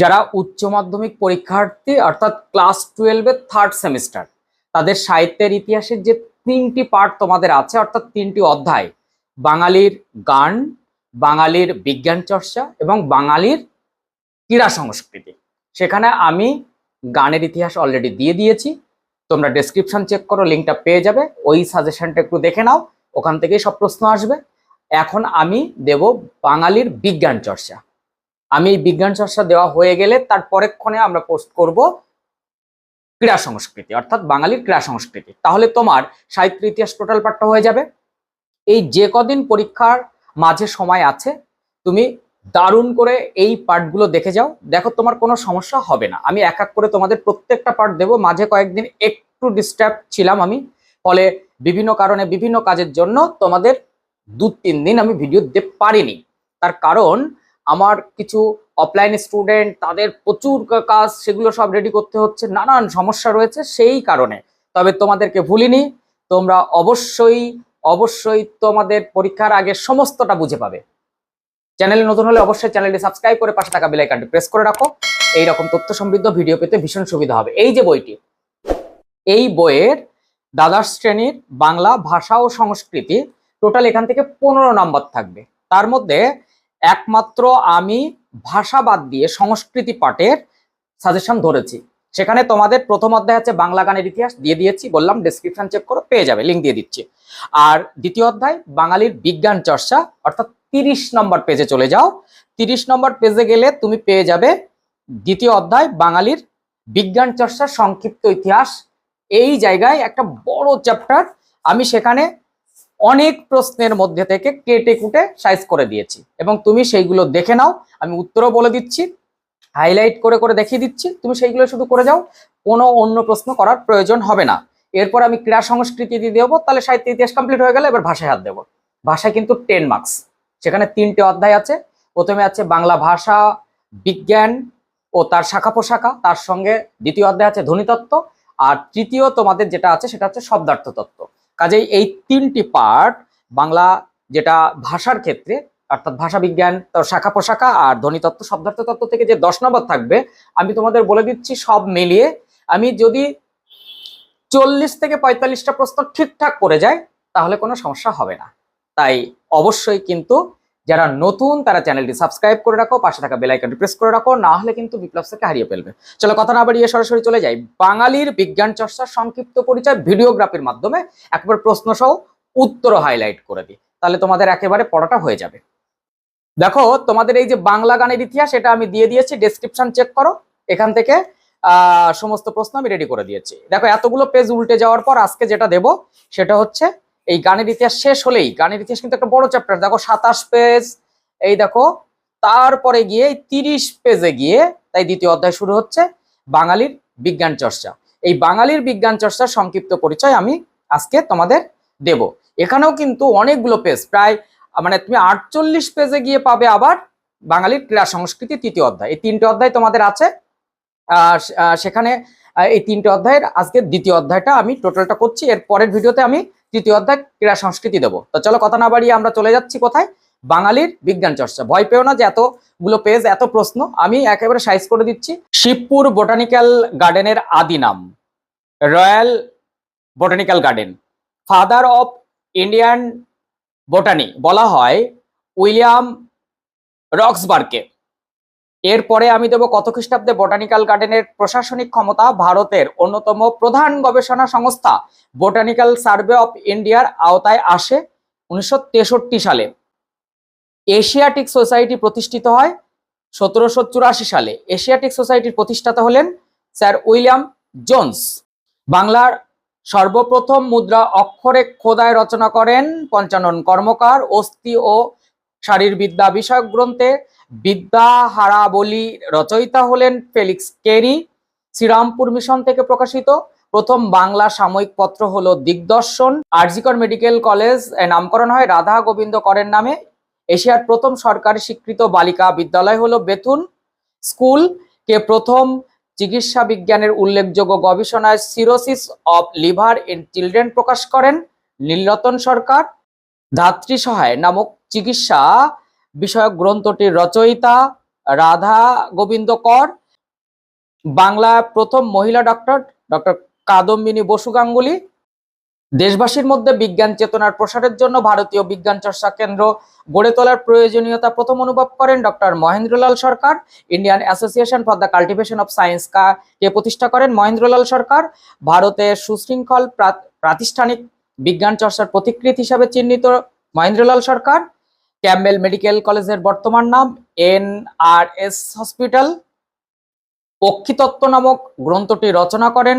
যারা উচ্চ মাধ্যমিক পরীক্ষার্থী, অর্থাৎ ক্লাস টুয়েলভের থার্ড সেমিস্টার তাদের সাহিত্যের ইতিহাসের যে তিনটি পার্ট তোমাদের আছে, অর্থাৎ তিনটি অধ্যায়, বাঙালির গান, বাঙালির বিজ্ঞান চর্চা এবং বাঙালির ক্রীড়া সংস্কৃতি। সেখানে আমি গানের ইতিহাস অলরেডি দিয়ে দিয়েছি। তোমরা ডেসক্রিপশন চেক করো লিঙ্কটা পেয়ে যাবে। ওই সাজেশনটা একটু দেখে নাও, ওখান থেকেই সব প্রশ্ন আসবে। এখন আমি দেব বাঙালির বিজ্ঞান চর্চা। আমি এই বিজ্ঞান চর্চা দেওয়া হয়ে গেলে তার পরেক্ষণে আমরা পোস্ট করব ক্রীড়া সংস্কৃতি, অর্থাৎ বাঙালির ক্রীড়া সংস্কৃতি। তাহলে তোমার সাহিত্য ইতিহাস টোটাল পাঠটা হয়ে যাবে। এই যে কদিন পরীক্ষার মাঝে সময় আছে, তুমি দারুণ করে এই পার্টগুলো দেখে যাও। দেখো, তোমার কোনো সমস্যা হবে না। আমি এক এক করে তোমাদের প্রত্যেকটা পার্ট দেবো। মাঝে কয়েকদিন একটু ডিস্টার্ব ছিলাম আমি। ফলে বিভিন্ন কারণে, বিভিন্ন কাজের জন্য তোমাদের দু তিন দিন আমি ভিডিও দিতে পারিনি। তার কারণ আমার কিছু অফলাইন স্টুডেন্ট তাদের প্রচুর কাজ, সেগুলো সব রেডি করতে হচ্ছে। নানান সমস্যা রয়েছে সেই কারণে। তবে তোমাদেরকে ভুলিনি, তোমরা অবশ্যই অবশ্যই তোমাদের পরীক্ষার আগে সমস্তটা বুঝে পাবে। চ্যানেলে নতুন হলে অবশ্যই চ্যানেলটি সাবস্ক্রাইব করে পাশে থাকা বেল আইকনটি প্রেস করে রাখো। এই রকম তথ্য সমৃদ্ধ ভিডিও পেতে ভীষণ সুবিধা হবে। এই যে বইটি, এই বইয়ের দ্বাদশ শ্রেণির বাংলা ভাষা ও সংস্কৃতি টোটাল এখান থেকে পনেরো নম্বর থাকবে। তার মধ্যে একমাত্র আমি ভাষাবাদ দিয়ে সংস্কৃতি পাঠের সাজেশন ধরেছি। সেখানে তোমাদের প্রথম অধ্যায় আছে বাংলা গানের ইতিহাস দিয়ে দিয়েছি, বললাম ডেসক্রিপশন চেক করো, পেয়ে যাবে লিঙ্ক দিয়ে দিচ্ছি। আর দ্বিতীয় অধ্যায়, বাঙালির বিজ্ঞান চর্চা, অর্থাৎ তিরিশ নম্বর পেজে চলে যাও। তিরিশ নম্বর পেজে গেলে তুমি পেয়ে যাবে দ্বিতীয় অধ্যায়, বাঙালির বিজ্ঞান চর্চা সংক্ষিপ্ত ইতিহাস। এই জায়গায় একটা বড় চ্যাপ্টার আমি সেখানে অনেক প্রশ্নের মধ্যে থেকে কেটে কুটে সাইজ করে দিয়েছি। এবং তুমি সেইগুলো দেখে নাও, আমি উত্তরও বলে দিচ্ছি হাইলাইট করে করে দেখিয়ে দিচ্ছি, তুমি সেইগুলো শুধু করে যাও, কোনো অন্য প্রশ্ন করার প্রয়োজন হবে না। এরপর আমি ক্রীড়া সংস্কৃতি দিয়ে দেবো, তাহলে সাহিত্য ইতিহাস কমপ্লিট হয়ে গেলে এবার ভাষায় হাত দেবো। ভাষায় কিন্তু টেন মার্কস সেখানে তিনটে অধ্যায় আছে, প্রথমে আছে বাংলা ভাষা, বিজ্ঞান ও তার শাখা পোশাখা, তার সঙ্গে দ্বিতীয় অধ্যায় আছে ধ্বনিতত্ত্ব, আর তৃতীয় তোমাদের যেটা আছে সেটা হচ্ছে শব্দার্থ তত্ত্ব কাজেই এই তিনটি পার্ট বাংলা যেটা ভাষার ক্ষেত্রে, অর্থাৎ ভাষা বিজ্ঞান শাখা পোশাখা আর ধ্বনিতত্ত্ব শব্দার্থ তত্ত্ব থেকে যে দশ নম্বর থাকবে, আমি তোমাদের বলে দিচ্ছি সব মিলিয়ে আমি যদি চল্লিশ থেকে পঁয়তাল্লিশটা প্রশ্ন ঠিকঠাক করে যায় তাহলে কোনো সমস্যা হবে না। তাই অবশ্যই কিন্তু যারা নতুন, তারা চ্যানেলটি সাবস্ক্রাইব করে রাখো, পাশে থাকা বেল আইকনটি প্রেস করে রাখো, না হলে কিন্তু বিপ্লব থেকে হারিয়ে ফেলবে। চলো কথা না বাড়িয়ে সরাসরি চলে যাই। বাঙালির বিজ্ঞান চর্চার সংক্ষিপ্ত পরিচয় ভিডিওগ্রাফির মাধ্যমে একবার প্রশ্ন সহ উত্তর হাইলাইট করে দিই। তাহলে তোমাদের একেবারে পড়াটা হয়ে যাবে। দেখো, তোমাদের এই যে বাংলা গানের ইতিহাস, এটা আমি দিয়ে দিয়েছি ডেসক্রিপশন চেক করো। এখান থেকে সমস্ত প্রশ্ন আমি রেডি করে দিয়েছি। দেখো, এতগুলো পেজ উল্টে যাওয়ার পর আজকে যেটা দেব, সেটা হচ্ছে এই গানের ইতিহাস শেষ হলেই গানের ইতিহাস কিন্তু একটা বড় চ্যাপ্টার দেখো সাতাশ পেজ এই দেখো তারপরে গিয়ে তিরিশ পেজে গিয়ে তাই দ্বিতীয় অধ্যায় শুরু হচ্ছে বাঙালির বিজ্ঞান চর্চা। এই বাঙালির বিজ্ঞান চর্চার সংক্ষিপ্ত পরিচয় আমি আজকে তোমাদের দেব। এখানেও কিন্তু অনেকগুলো পেজ প্রায় মানে তুমি আটচল্লিশ পেজে গিয়ে পাবে আবার বাঙালির ক্রীড়া সংস্কৃতি তৃতীয় অধ্যায়। এই তিনটে অধ্যায় তোমাদের আছে আহ, সেখানে এই তিনটে অধ্যায়ের আজকে দ্বিতীয় অধ্যায়টা আমি টোটালটা করছি এর পরের ভিডিওতে আমি তৃতীয় অধ্যায়, ক্রীড়া সংস্কৃতি দেবো। তো চলো কথা না বাড়িয়ে আমরা চলে যাচ্ছি কোথায়? বাঙালির বিজ্ঞান চর্চা। ভয় পেও না যে এতগুলো পেজ, এত প্রশ্ন। আমি একেবারে সাইজ করে দিচ্ছি। শিবপুর বোটানিক্যাল গার্ডেনের আদি নাম। Royal botanical garden father of Indian botany বলা হয় উইলিয়াম রক্সবার্গকে এরপরে আমি দেবো কত খ্রিস্টাব্দে বোটানিক্যাল গার্ডেনের প্রশাসনিক ক্ষমতা ভারতের অন্যতম প্রধান গবেষণা সংস্থা। বোটানিক্যাল সার্ভে অফ ইন্ডিয়ার আওতায় আসে উনিশশো তেষট্টি সালে। এশিয়াটিক সোসাইটি প্রতিষ্ঠিত হয় সতেরোশো চুরাশি সালে। এশিয়াটিক সোসাইটির প্রতিষ্ঠাতা হলেন স্যার উইলিয়াম জোন্স। বাংলার সর্বপ্রথম মুদ্রা অক্ষরে খোদায় রচনা করেন পঞ্চানন কর্মকার, অস্থি ও শারীরবিদ্যা বিষয়ক গ্রন্থে বিদ্যা হারাবলী রচয়িতা হলেন ফেলিক্স কেরি। শ্রীরামপুর মিশন থেকে প্রকাশিত। প্রথম বাংলা সাময়িক পত্র হলো দিগদর্শন। আরজিকর মেডিকেল কলেজ নামকরণ হয় রাধা গোবিন্দ করের নামে। এশিয়ার প্রথম সরকারি স্বীকৃত বালিকা বিদ্যালয় হলো বেথুন স্কুল। কে প্রথম চিকিৎসা বিজ্ঞানের উল্লেখযোগ্য গবেষণায় cirrhosis of liver in children প্রকাশ করেন নীলরতন সরকার। ধাত্রী সহায় নামক চিকিৎসা বিষয়ক গ্রন্থটির রচয়িতা রাধা গোবিন্দ কর, বাংলা প্রথম মহিলা ডক্টর ডক্টর কাদম্বিনী বসু গাঙ্গুলি, দেশবাসীর মধ্যে বিজ্ঞান চেতনার প্রসারের জন্য ভারতীয় বিজ্ঞান চর্চা কেন্দ্র গড়ে তোলার প্রয়োজনীয়তা প্রথম অনুভব করেন doctor Mahendralal Sarkar. Indian association for the cultivation of science কা প্রতিষ্ঠা করেন মহেন্দ্রলাল সরকার। ভারতের সুশৃঙ্খল প্রা- প্রাতিষ্ঠানিক বিজ্ঞান চর্চার প্রতিকৃত হিসাবে চিহ্নিত মহেন্দ্রলাল সরকার। ক্যাম্বেল মেডিকেল কলেজের বর্তমান নাম এন আর এস হসপিটাল। পক্ষীতত্ত্ব নামক গ্রন্থটি রচনা করেন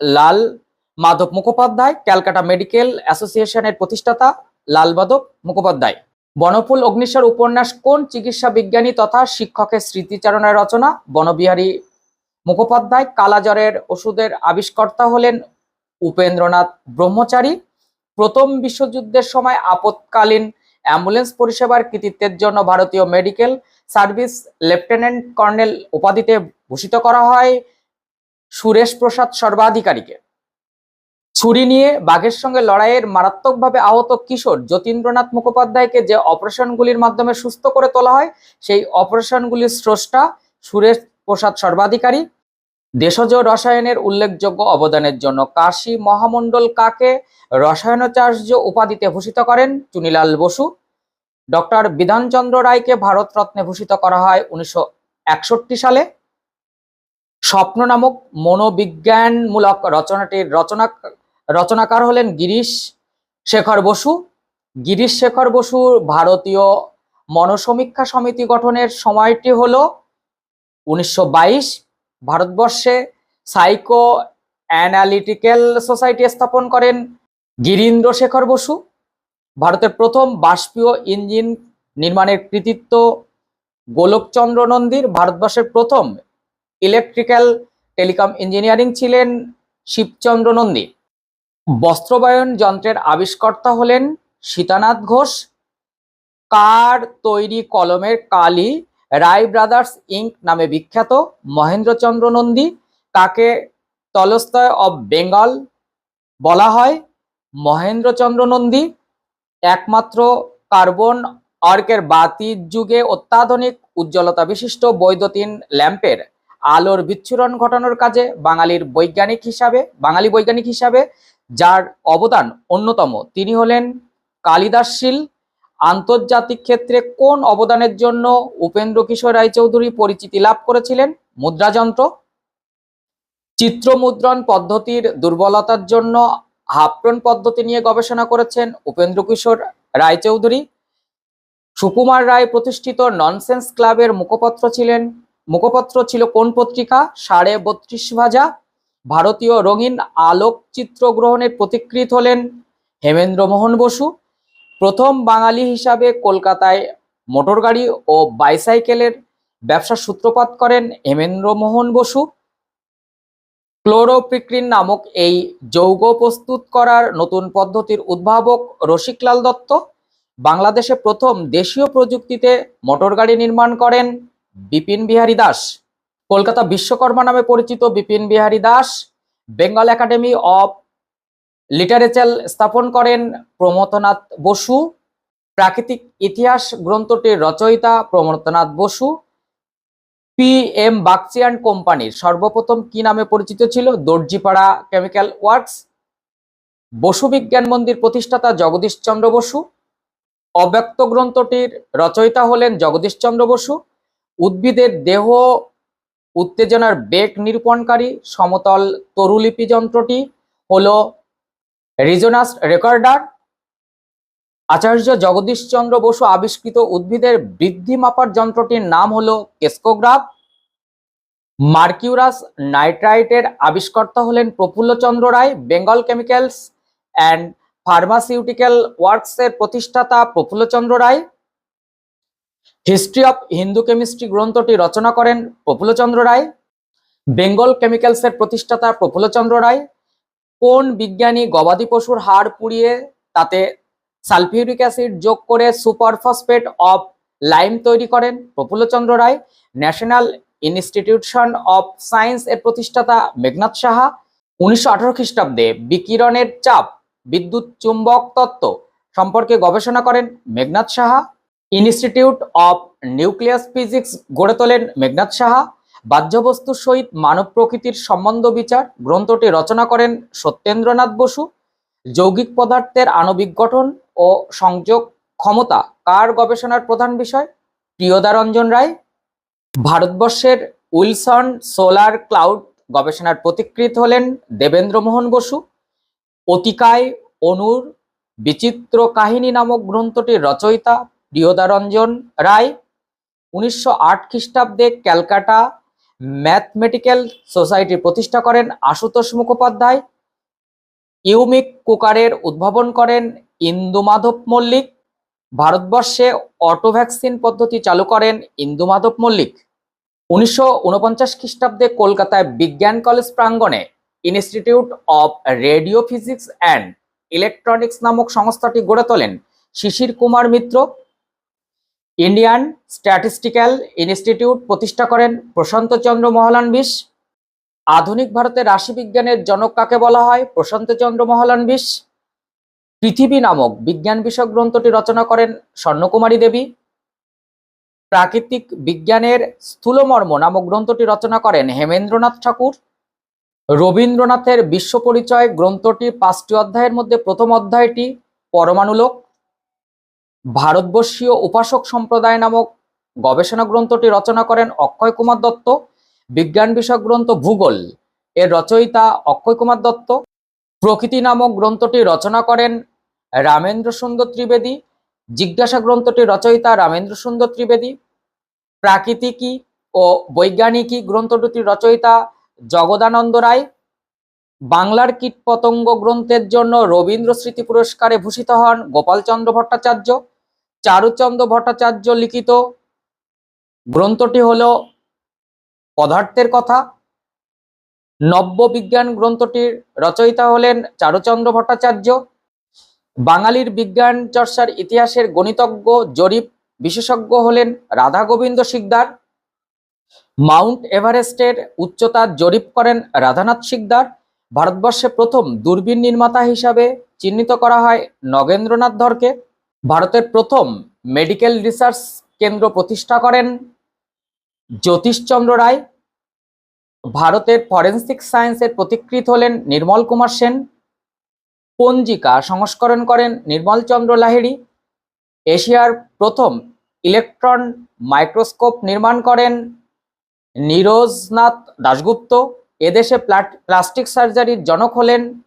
লাল মাধব মুখোপাধ্যায়, ক্যালকাটা মেডিকেল অ্যাসোসিয়েশনের প্রতিষ্ঠাতা লাল মাধব মুখোপাধ্যায়। বনফুল অগ্নিশ্বর উপন্যাস কোন চিকিৎসা বিজ্ঞানী তথা শিক্ষকের স্মৃতিচারণের রচনা? বনবিহারী মুখোপাধ্যায়, কালাজ্বরের ওষুধের আবিষ্কর্তা হলেন উপেন্দ্রনাথ ব্রহ্মচারী। প্রথম বিশ্বযুদ্ধের সময় আপৎকালীন অ্যাম্বুলেন্স পরিষেবার কৃতিত্বের জন্য ভারতীয় মেডিকেল সার্ভিস লেফটেন্যান্ট কর্নেল উপাধিতে ভূষিত করা হয় সুরেশ প্রসাদ সর্বাধিকারীকে। ছুরি নিয়ে বাঘের সঙ্গে লড়াইয়ের মারাত্মকভাবে আহত কিশোর যতীন্দ্রনাথ মুখোপাধ্যায়কে যে অপারেশনগুলির মাধ্যমে সুস্থ করে তোলা হয়, সেই অপারেশনগুলির স্রষ্টা সুরেশ প্রসাদ সর্বাধিকারী। দেশজ রসায়নের উল্লেখযোগ্য অবদানের জন্য কাশী মহামণ্ডল কাকে রসায়নাচার্য উপাধিতে ভূষিত করেন? চুনিলাল বসু। ডক্টর বিধানচন্দ্র রায়কে ভারতরত্নে ভূষিত করা হয় উনিশশো একষট্টি সালে। স্বপ্ন নামক মনোবিজ্ঞানমূলক রচনাটির রচনা, রচনাকার হলেন গিরিশ শেখর বসু। গিরিশ শেখর বসু ভারতীয় মনসমীক্ষা সমিতি গঠনের সময়টি হল উনিশশো বাইশ ভারতবর্ষে সাইকো অ্যানালিটিক্যাল সোসাইটি স্থাপন করেন গিরীন্দ্র শেখর বসু। ভারতের প্রথম বাষ্পীয় ইঞ্জিন নির্মাণের কৃতিত্ব গোলকচন্দ্র নন্দীর। ভারতবর্ষের প্রথম ইলেকট্রিক্যাল টেলিকম ইঞ্জিনিয়ারিং ছিলেন শিবচন্দ্র নন্দী। বস্ত্রবায়ন যন্ত্রের আবিষ্কর্তা হলেন সীতানাথ ঘোষ। কার তৈরি কলমের কালি রায় ব্রাদার্স ইঙ্ক নামে বিখ্যাত মহেন্দ্রচন্দ্র নন্দী, তাকে তলস্তয় অব বেঙ্গল বলা হয়। মহেন্দ্রচন্দ্র নন্দী একমাত্র কার্বন আর্কের বাতির যুগে অত্যাধুনিক উজ্জ্বলতা বিশিষ্ট বৈদ্যুতিন ল্যাম্পের আলোর বিচ্ছুরণ ঘটানোর কাজে বাঙালির বৈজ্ঞানিক হিসাবে, বাঙালি বৈজ্ঞানিক হিসাবে যার অবদান অন্যতম। তিনি হলেন কালিদাসশীল আন্তর্জাতিক ক্ষেত্রে কোন অবদানের জন্য উপেন্দ্র কিশোর রায়চৌধুরী পরিচিতি লাভ করেছিলেন? মুদ্রাযন্ত্র চিত্রমুদ্রণ পদ্ধতির দুর্বলতার জন্য হাফটন পদ্ধতি নিয়ে গবেষণা করেছেন উপেন্দ্র কিশোর রায়চৌধুরী। সুকুমার রায় প্রতিষ্ঠিত ননসেন্স ক্লাবের মুখপত্র ছিলেন। মুখপত্র ছিল কোন পত্রিকা? সাড়ে বত্রিশ ভাজা। ভারতীয় রঙিন আলোকচিত্র গ্রহণের প্রতিকৃত হলেন হেমেন্দ্র মোহন বসু। প্রথম বাঙালি হিসাবে কলকাতায় মোটরগাড়ি ও বাইসাইকেলের ব্যবসার সূত্রপাত করেন হেমেন্দ্র মোহন বসু। ক্লোরোপ্রিক্রিন নামক এই যৌগ প্রস্তুত করার নতুন পদ্ধতির উদ্ভাবক রসিকলাল দত্ত। বাংলাদেশে প্রথম দেশীয় প্রযুক্তিতে মোটরগাড়ি নির্মাণ করেন বিপিন বিহারী দাস। কলকাতা বিশ্বকর্মা নামে পরিচিত Bipin Behari Das, Bengal academy of literature স্থাপন করেন প্রমথনাথ বসু। প্রাকৃতিক ইতিহাস গ্রন্থটির রচয়িতা Pramathanath Basu. P M Bagchi and কোম্পানির সর্বপ্রথম কি নামে পরিচিত ছিল? Darjipara chemical works. বসু বিজ্ঞান মন্দির প্রতিষ্ঠাতা জগদীশ চন্দ্র বসু। অব্যক্ত গ্রন্থটির রচয়িতা হলেন জগদীশ চন্দ্র বসু। উদ্ভিদের দেহ উত্তেজনার বেগ নিরূপণকারী সমতল তরুলিপি যন্ত্রটি হলো রিজোনাস রেকর্ডার, আচার্য জগদীশ চন্দ্র বসু আবিষ্কৃত উদ্ভিদের বৃদ্ধি মাপার যন্ত্রটির নাম হলো কেস্কোগ্রাফ। মার্কিউরাস নাইট্রাইটের আবিষ্কর্তা হলেন Prafullachandra Ray, Bengal chemicals and pharmaceutical ওয়ার্কসের প্রতিষ্ঠাতা Prafullachandra Ray. History of Hindu chemistry গ্রন্থটি রচনা করেন প্রফুল্লচন্দ্র রায়। বেঙ্গল কেমিক্যালসের প্রতিষ্ঠাতা প্রফুল্লচন্দ্র রায়। কোন বিজ্ঞানী গবাদি পশুর হাড় পুড়িয়ে তাতে সালফিউরিক অ্যাসিড যোগ করে সুপার ফসফেট অফ লাইম তৈরি করেন? Prafullachandra Ray, national institution of science এর প্রতিষ্ঠাতা মেঘনাথ সাহা, উনিশশো আঠারো খ্রিস্টাব্দে বিকিরণের চাপ, বিদ্যুৎ চুম্বক তত্ত্ব সম্পর্কে গবেষণা করেন Meghnad Saha. Institute of nucleus physics গড়ে তোলেন মেঘনাথ সাহা। বাহ্যবস্তুর সহিত মানব প্রকৃতির সম্বন্ধ বিচার গ্রন্থটি রচনা করেন সত্যেন্দ্রনাথ বসু। যৌগিক পদার্থের আণবিক গঠন ও সংযোগ ক্ষমতা কার গবেষণার প্রধান বিষয়? প্রিয়দারঞ্জন রায়। ভারতবর্ষের উইলসন সোলার ক্লাউড গবেষণার প্রতিকৃত হলেন দেবেন্দ্রমোহন বসু। অতিকায় অনুর বিচিত্র কাহিনী নামক গ্রন্থটির রচয়িতা প্রিয়দারঞ্জন রায়। উনিশশো আট খ্রিস্টাব্দে ক্যালকাটা ম্যাথমেটিক্যাল সোসাইটি প্রতিষ্ঠা করেন আশুতোষ মুখোপাধ্যায়। ইউমিক কুকারের উদ্ভাবন করেন ইন্দুমাধব মল্লিক। ভারতবর্ষে অটো ভ্যাকসিন পদ্ধতি চালু করেন ইন্দুমাধব মল্লিক। উনিশশো উনপঞ্চাশ খ্রিস্টাব্দে কলকাতায় বিজ্ঞান কলেজ প্রাঙ্গণে institute of radio physics and electronics নামক সংস্থাটি গড়ে তোলেন Sisir Kumar Mitra. Indian statistical institute প্রতিষ্ঠা করেন প্রশান্ত চন্দ্র মহলানবিশ। আধুনিক ভারতের রাশিবিজ্ঞানের জনক কাকে বলা হয়? প্রশান্ত চন্দ্র মহলানবিশ। পৃথিবী নামক বিজ্ঞান বিষয়ক গ্রন্থটি রচনা করেন স্বর্ণকুমারী দেবী। প্রাকৃতিক বিজ্ঞানের স্থূলমর্ম নামক গ্রন্থটি রচনা করেন হেমেন্দ্রনাথ ঠাকুর। রবীন্দ্রনাথের বিশ্ব পরিচয় গ্রন্থটি পাঁচটি অধ্যায়ের মধ্যে প্রথম অধ্যায়টি পরমাণুলোক। ভারতবর্ষীয় উপাসক সম্প্রদায় নামক গবেষণা গ্রন্থটি রচনা করেন অক্ষয় কুমার দত্ত। বিজ্ঞান বিষয়ক গ্রন্থ ভূগোল এর রচয়িতা অক্ষয় কুমার দত্ত। প্রকৃতি নামক গ্রন্থটি রচনা করেন রামেন্দ্র সুন্দর ত্রিবেদী। জিজ্ঞাসা গ্রন্থটি রচয়িতা রামেন্দ্র সুন্দর ত্রিবেদী। প্রাকৃতিকী ও বৈজ্ঞানিকী গ্রন্থটি রচয়িতা জগদানন্দ রায়। বাংলার কীটপতঙ্গ গ্রন্থের জন্য রবীন্দ্র স্মৃতি পুরস্কারে ভূষিত হন গোপালচন্দ্র ভট্টাচার্য, চারুচন্দ্র ভট্টাচার্য লিখিত। গ্রন্থটি হল পদার্থের কথা। নব্য বিজ্ঞান গ্রন্থটির রচয়িতা হলেন চারুচন্দ্র ভট্টাচার্য। বাঙালির বিজ্ঞান চর্চার ইতিহাসের গণিতজ্ঞ, জরিপ বিশেষজ্ঞ হলেন রাধা গোবিন্দ শিকদার। মাউন্ট এভারেস্টের উচ্চতা জরিপ করেন রাধানাথ শিকদার। ভারতবর্ষে প্রথম দূরবীন নির্মাতা হিসাবে চিহ্নিত করা হয় নগেন্দ্রনাথ ধরকে। ভারতের প্রথম মেডিকেল রিসার্চ কেন্দ্র প্রতিষ্ঠা করেন জ্যোতিষচন্দ্র রায়। ভারতের ফরেন্সিক সায়েন্সের প্রতিকৃত হলেন নির্মল কুমার সেন। পঞ্জিকা সংস্করণ করেন নির্মল চন্দ্র লাহিড়ী। এশিয়ার প্রথম ইলেকট্রন মাইক্রোস্কোপ নির্মাণ করেন নীরজনাথ দাশগুপ্ত। এদেশে প্লাস্টিক সার্জারির জনক হলেন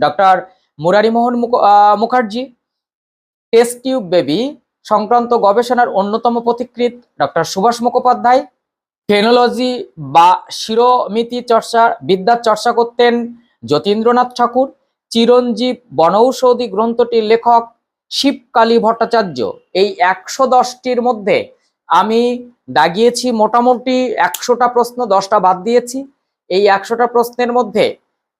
ডক্টর মুরারিমোহন মুখ- মুখার্জি। টেস্ট টিউব বেবি, সংক্রান্ত গবেষণার অন্যতম পথিকৃৎ ডক্টর সুভাষ মুখোপাধ্যায়। ফেনোলজি বা শিরোমিতি চর্চা বিদ্যার চর্চা করতেন যতীন্দ্রনাথ ঠাকুর। চিরঞ্জীব বনৌষধি গ্রন্থটির লেখক শিবকালী ভট্টাচার্য। এই একশো দশটির মধ্যে আমি দাগিয়েছি মোটামুটি একশোটা প্রশ্ন, দশটা বাদ দিয়েছি। এই একশোটা প্রশ্নের মধ্যে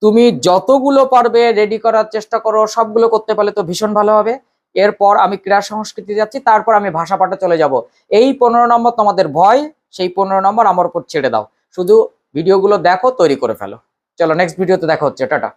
তুমি যতগুলো পারবে রেডি করার চেষ্টা করো, সবগুলো করতে পারলে তো ভীষণ ভালো হবে। এরপর আমি ক্রীড়া সংস্কৃতি যাচ্ছি, তারপর আমি ভাষা পাঠে চলে যাব। এই পনেরো নম্বর তোমাদের ভয়, সেই পনেরো নম্বর আমার উপর ছেড়ে দাও। শুধু ভিডিওগুলো দেখো, তৈরি করে ফেলো। চলো নেক্সট ভিডিওতে দেখা হচ্ছে, টাটা।